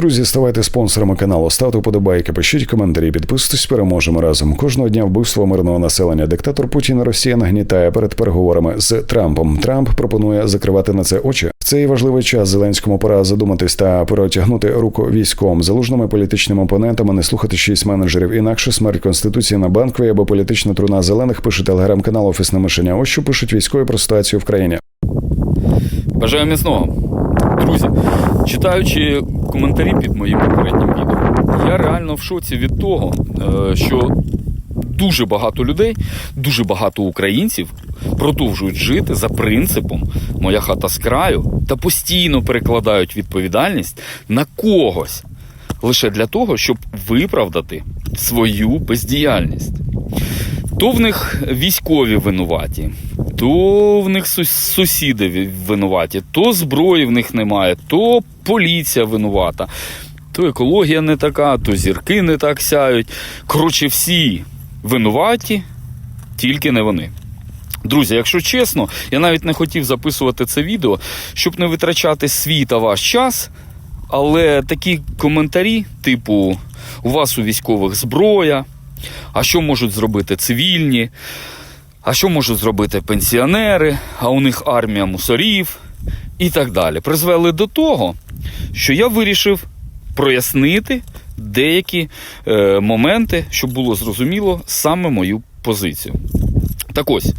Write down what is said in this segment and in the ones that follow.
Друзі, ставайте спонсорами каналу, ставте вподобайки, пишіть коментарі, підписуйтесь, переможемо разом. Кожного дня вбивство мирного населення. Диктатор Путін Росія нагнітає перед переговорами з Трампом. Трамп пропонує закривати на це очі. В цей важливий час Зеленському пора задуматись та протягнути руку військовим, залужними політичними опонентами, не слухати шість менеджерів. Інакше смерть конституції на банковій або політична труна зелених. Пише телеграм-канал Офісне мишення. Ось що пишуть військові про ситуацію в країні. Бажаю міцного. Друзі, читаючи коментарі під моїм попереднім відео, я реально в шоці від того, е, що дуже багато людей, дуже багато українців продовжують жити за принципом моя хата з краю та постійно перекладають відповідальність на когось лише для того, щоб виправдати свою бездіяльність. То в них військові винуваті, то в них сусіди винуваті, то зброї в них немає, то поліція винувата, то екологія не така, то зірки не так сяють. Коротше, всі винуваті, тільки не вони. Друзі, якщо чесно, я навіть не хотів записувати це відео, щоб не витрачати свій та ваш час. Але такі коментарі, типу, у вас у військових зброя, а що можуть зробити цивільні, а що можуть зробити пенсіонери, а у них армія мусорів і так далі, призвели до того, що я вирішив прояснити деякі е, моменти, щоб було зрозуміло саме мою позицію. Так ось,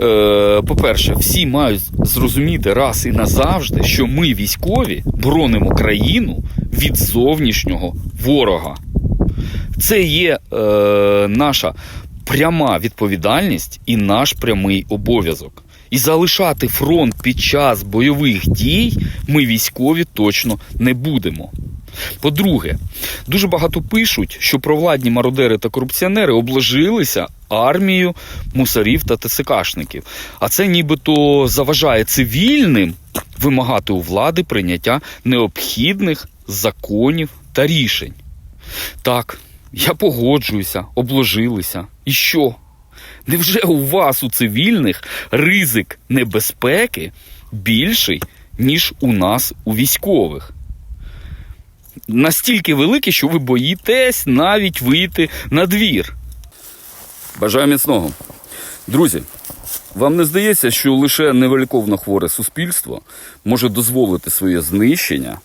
е, по-перше, всі мають зрозуміти раз і назавжди, що ми, військові, боронимо країну від зовнішнього ворога. Це є е, наша пряма відповідальність і наш прямий обов'язок. І залишати фронт під час бойових дій ми військові точно не будемо. По-друге, дуже багато пишуть, що провладні мародери та корупціонери обложилися армією мусорів та ТСКшників. А це нібито заважає цивільним вимагати у влади прийняття необхідних законів та рішень. Так, я погоджуюся, обложилися. І що? Невже у вас у цивільних ризик небезпеки більший, ніж у нас у військових? Настільки великий, що ви боїтесь навіть вийти на двір. Бажаю міцного. Друзі, вам не здається, що лише невеликовно хворе суспільство може дозволити своє знищення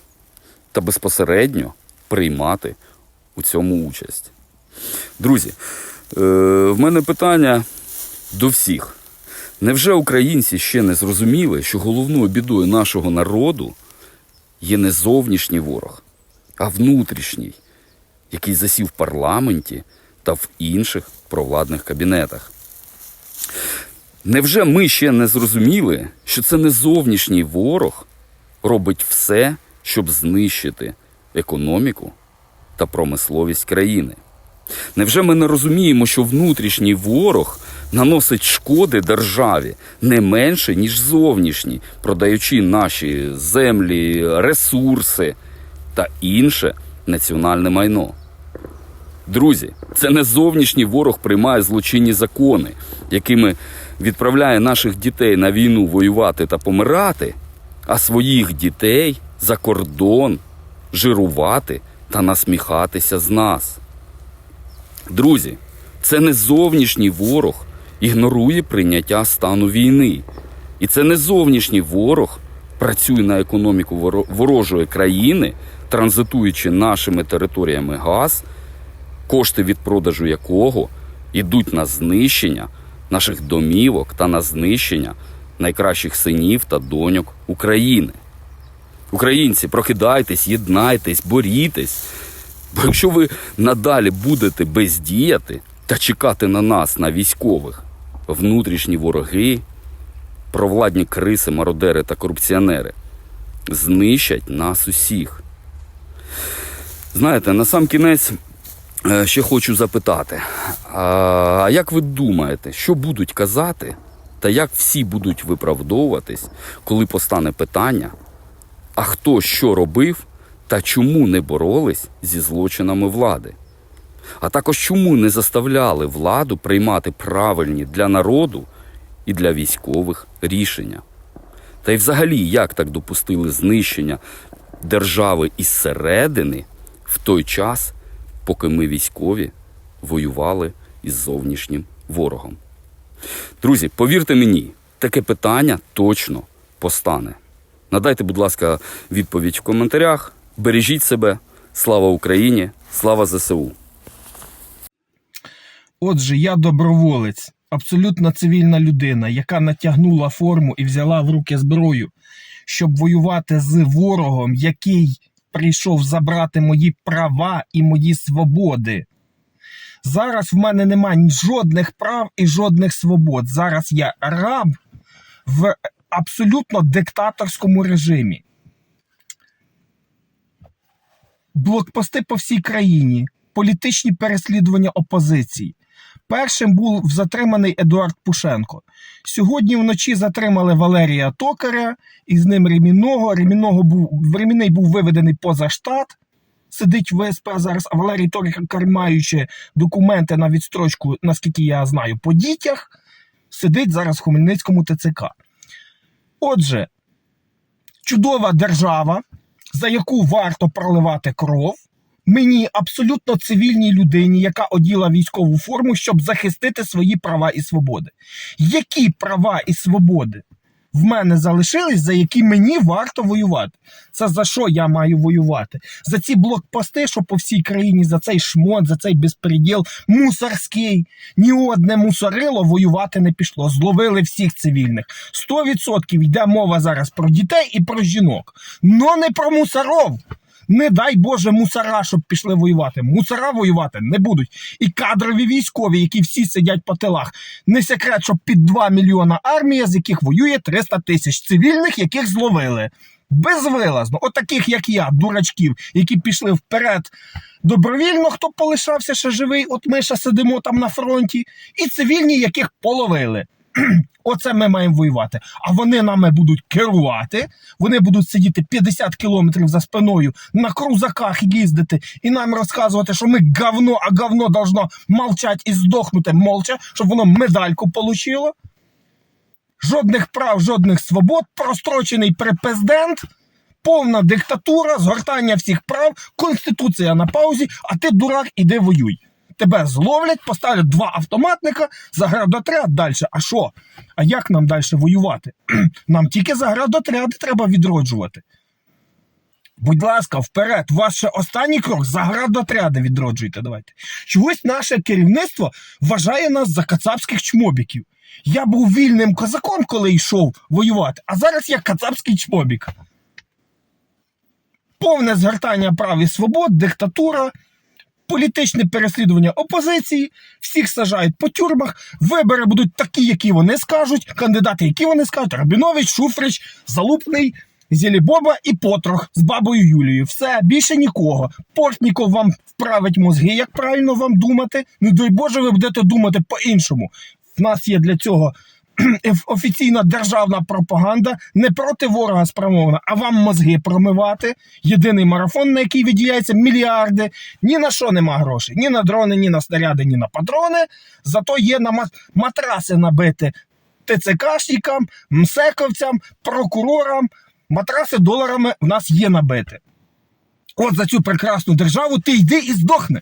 та безпосередньо приймати у цьому участь. Друзі, е, в мене питання до всіх. Невже українці ще не зрозуміли, що головною бідою нашого народу є не зовнішній ворог, а внутрішній, який засів в парламенті та в інших провладних кабінетах? Невже ми ще не зрозуміли, що це не зовнішній ворог робить все, щоб знищити економіку та промисловість країни? Невже ми не розуміємо, що внутрішній ворог наносить шкоди державі не менше, ніж зовнішній, продаючи наші землі, ресурси та інше національне майно? Друзі, це не зовнішній ворог приймає злочинні закони, якими відправляє наших дітей на війну воювати та помирати, а своїх дітей за кордон жирувати та насміхатися з нас. Друзі, це не зовнішній ворог ігнорує прийняття стану війни. І це не зовнішній ворог працює на економіку ворожої країни, транзитуючи нашими територіями газ, кошти від продажу якого йдуть на знищення наших домівок та на знищення найкращих синів та доньок України. Українці, прокидайтесь, єднайтесь, борітесь. Бо якщо ви надалі будете бездіяти та чекати на нас, на військових, внутрішні вороги, провладні криси, мародери та корупціонери знищать нас усіх. Знаєте, на сам кінець е, ще хочу запитати: а як ви думаєте, що будуть казати, та як всі будуть виправдовуватись, коли постане питання, а хто що робив та чому не боролись зі злочинами влади? А також чому не заставляли владу приймати правильні для народу і для військових рішення? Та й взагалі, як так допустили знищення держави із середини в той час, поки ми військові воювали із зовнішнім ворогом. Друзі, повірте мені, таке питання точно постане. Надайте, будь ласка, відповідь в коментарях. Бережіть себе. Слава Україні! Слава ЗСУ! Отже, я доброволець, абсолютно цивільна людина, яка натягнула форму і взяла в руки зброю, щоб воювати з ворогом, який прийшов забрати мої права і мої свободи. Зараз в мене немає жодних прав і жодних свобод. Зараз я раб в абсолютно диктаторському режимі. Блокпости по всій країні, політичні переслідування опозиції. Першим був затриманий Едуард Пушенко. Сьогодні вночі затримали Валерія Токаря і з ним Ремінного. Ремінного був Ремінний був виведений поза штат. Сидить в ВСП зараз, а Валерій Токар, маючи документи на відстрочку, наскільки я знаю, по дітях, сидить зараз в Хмельницькому ТЦК. Отже, чудова держава, за яку варто проливати кров, мені абсолютно цивільній людині, яка оділа військову форму, щоб захистити свої права і свободи. Які права і свободи в мене залишились, за які мені варто воювати? Це за що я маю воювати? За ці блокпости, що по всій країні, за цей шмот, за цей безпреділ мусорський. Ні одне мусорило воювати не пішло. Зловили всіх цивільних. 100% йде мова зараз про дітей і про жінок. Но не про мусоров. Не дай Боже мусора, щоб пішли воювати. Мусора воювати не будуть. І кадрові військові, які всі сидять по тилах. Не секрет, що під 2 мільйона армія, з яких воює 300 тисяч цивільних, яких зловили. Безвилазно, от як я, дурачків, які пішли вперед добровільно, хто полишався ще живий, от ми ще сидимо там на фронті, і цивільні, яких половили. Оце ми маємо воювати. А вони нами будуть керувати. Вони будуть сидіти 50 кілометрів за спиною на крузаках їздити і нам розказувати, що ми говно, а говно должно молчать і здохнути молча, щоб воно медальку получило. Жодних прав, жодних свобод, прострочений препрездент, повна диктатура, згортання всіх прав, конституція на паузі, а ти дурак, іди воюй. Тебе зловлять, поставлять два автоматника, заградотряд далі. А що? А як нам далі воювати? Нам тільки заградотряди треба відроджувати. Будь ласка, вперед, ваш останній крок заградотряди відроджуйте. Давайте. Чогось наше керівництво вважає нас за кацапських чмобіків. Я був вільним козаком, коли йшов воювати, а зараз я кацапський чмобік. Повне згортання прав і свобод, диктатура, політичне переслідування опозиції, всіх сажають по тюрмах, вибори будуть такі, які вони скажуть, кандидати, які вони скажуть, Рабінович, Шуфрич, Залупний, Зілібоба і Потрох з бабою Юлією. Все, більше нікого. Портніков вам вправить мозги, як правильно вам думати. Не дай Боже, ви будете думати по-іншому. В нас є для цього офіційна державна пропаганда не проти ворога спрямована, а вам мозги промивати. Єдиний марафон, на який виділяється мільярди. Ні на що нема грошей. Ні на дрони, ні на снаряди, ні на патрони. Зато є на матраси набити ТЦКшникам, МСЕКовцям, прокурорам. Матраси доларами в нас є набити. От за цю прекрасну державу ти йди і здохни.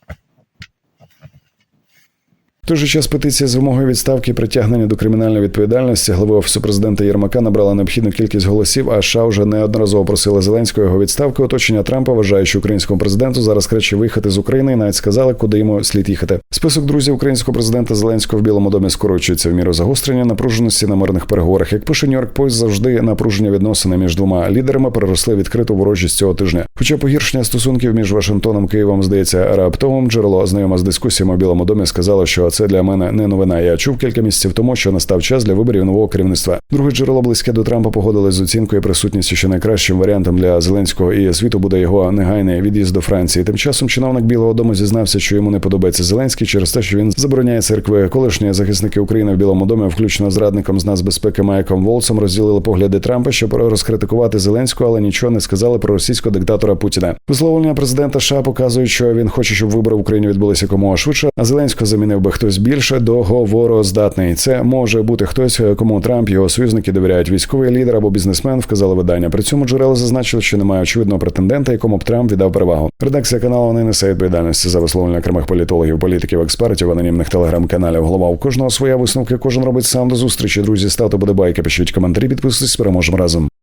В той же час петиція з вимогою відставки і притягнення до кримінальної відповідальності глави офісу президента Єрмака набрала необхідну кількість голосів. А США вже неодноразово просили Зеленського його відставки. Оточення Трампа вважає, що українському президенту зараз краще виїхати з України і навіть сказали, куди йому слід їхати. Список друзів українського президента Зеленського в Білому домі скорочується в міру загострення напруженості на мирних переговорах. Як пише Нью-Йорк Пост, завжди напруження відносини між двома лідерами переросли відкриту ворожість цього тижня. Хоча погіршення стосунків між Вашингтоном Києвом здається раптовим, джерело знайоме з дискусіями у Білому домі сказало, що це для мене не новина. Я чув кілька місяців тому, що настав час для виборів нового керівництва. Друге джерело близьке до Трампа погодилось з оцінкою присутністю, що найкращим варіантом для Зеленського і світу буде його негайний від'їзд до Франції. Тим часом чиновник Білого Дому зізнався, що йому не подобається Зеленський через те, що він забороняє церкви. Колишні захисники України в Білому домі, включно з радником з нацбезпеки Майком Волсом, розділили погляди Трампа, щоб розкритикувати Зеленського, але нічого не сказали про російського диктатора Путіна. Висловлення президента США показують, що він хоче, щоб вибори в Україні відбулися якомога швидше. А Зеленського замінив би хтось хтось більше договороздатний. Це може бути хтось, кому Трамп його союзники довіряють військовий лідер або бізнесмен, вказали видання. При цьому джерела зазначили, що немає очевидного претендента, якому б Трамп віддав перевагу. Редакція каналу не несе відповідальності за висловлення окремих політологів, політиків, експертів, анонімних телеграм-каналів. Голова у кожного своя висновки. Кожен робить сам до зустрічі. Друзі, ставте подобайки, пишіть коментарі, підписуйтесь. Переможемо разом.